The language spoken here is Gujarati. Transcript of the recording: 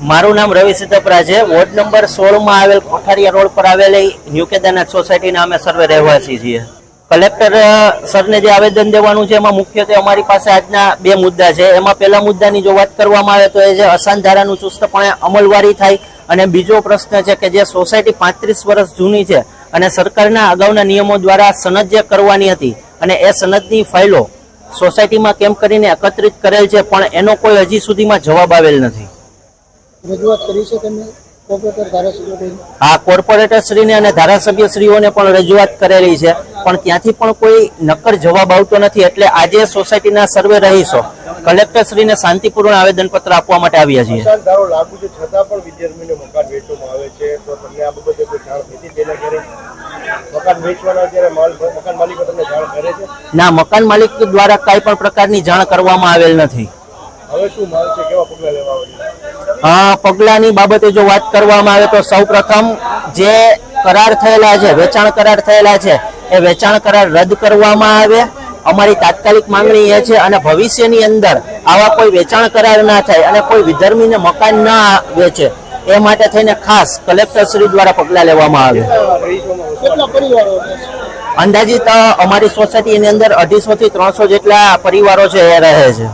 મારું નામ રવિ સિદ્ધપરા છે. વોર્ડ નંબર સોળમાં આવેલ કોઠારિયા રોડ પર આવેલી ન્યુ કેદારનાથ સોસાયટીના અમે સર્વે રહેવાસી છીએ. કલેક્ટર સરને જે આવેદન દેવાનું છે, એમાં મુખ્યત્વે અમારી પાસે આજના બે મુદ્દા છે. એમાં પહેલા મુદ્દાની જો વાત કરવામાં આવે તો એ છે અસાન ધારાનું ચુસ્તપણે અમલવારી થાય અને બીજો પ્રશ્ન છે કે જે સોસાયટી પાંત્રીસ વર્ષ જૂની છે અને સરકારના અગાઉના નિયમો દ્વારા સનદ જે કરવાની હતી અને એ સનદની ફાઇલો સોસાયટીમાં કેમ કરીને એકત્રિત કરેલ છે, પણ એનો કોઈ હજી સુધીમાં જવાબ આવેલ નથી. રજૂઆત કરી છે તમે કોર્પોરેટર ધારાસભ્યો આ કોર્પોરેટર શ્રીને અને ધારાસભ્ય શ્રીઓને પણ રજૂઆત કરેલી છે. પણ ત્યાંથી પણ કોઈ નક્કર જવાબ આવતો નથી. એટલે આજે સોસાયટીના સર્વે રહીશો કલેક્ટર શ્રીને શાંતિપૂર્ણ આવેદનપત્ર આપવા માટે આવ્યા છીએ. નુકસાન ધારો લાગુ છે છતાં પણ વિદ્યાર્થીઓને મકાન વેચવામાં આવે છે. તો તમને આ બાબતે કોઈ જાણ થઈ હતી તેના ઘરે મકાન વેચવાના જ્યારે માલ મકાન માલિકો તમને જાણ કરે છે? ના મકાન માલિક દ્વારા કઈ પણ પ્રકારની જાણ કરવામાં આવેલ નથી. હવે શું માંગ છે? કેવા પગલાં લેવા આવે આ પગલાની બાબતે જો વાત કરવામાં આવે તો સૌપ્રથમ જે કરાર થયેલા છે વેચાણ કરાર થયેલા છે એ વેચાણ કરાર રદ કરવામાં આવે. અમારી તાત્કાલિક માંગણી એ છે અને ભવિષ્યની અંદર આવા કોઈ વેચાણ કરાર ના થાય અને કોઈ વિધર્મીને મકાન ના વેચે એ માટે થઈને ખાસ કલેક્ટર શ્રી દ્વારા પગલાં લેવામાં આવે. રહીશોમાં કેટલા પરિવારો છે? અંદાજિત અમારી સોસાયટીની અંદર અઢીસો થી ત્રણસો જેટલા પરિવારો છે એ રહે છે.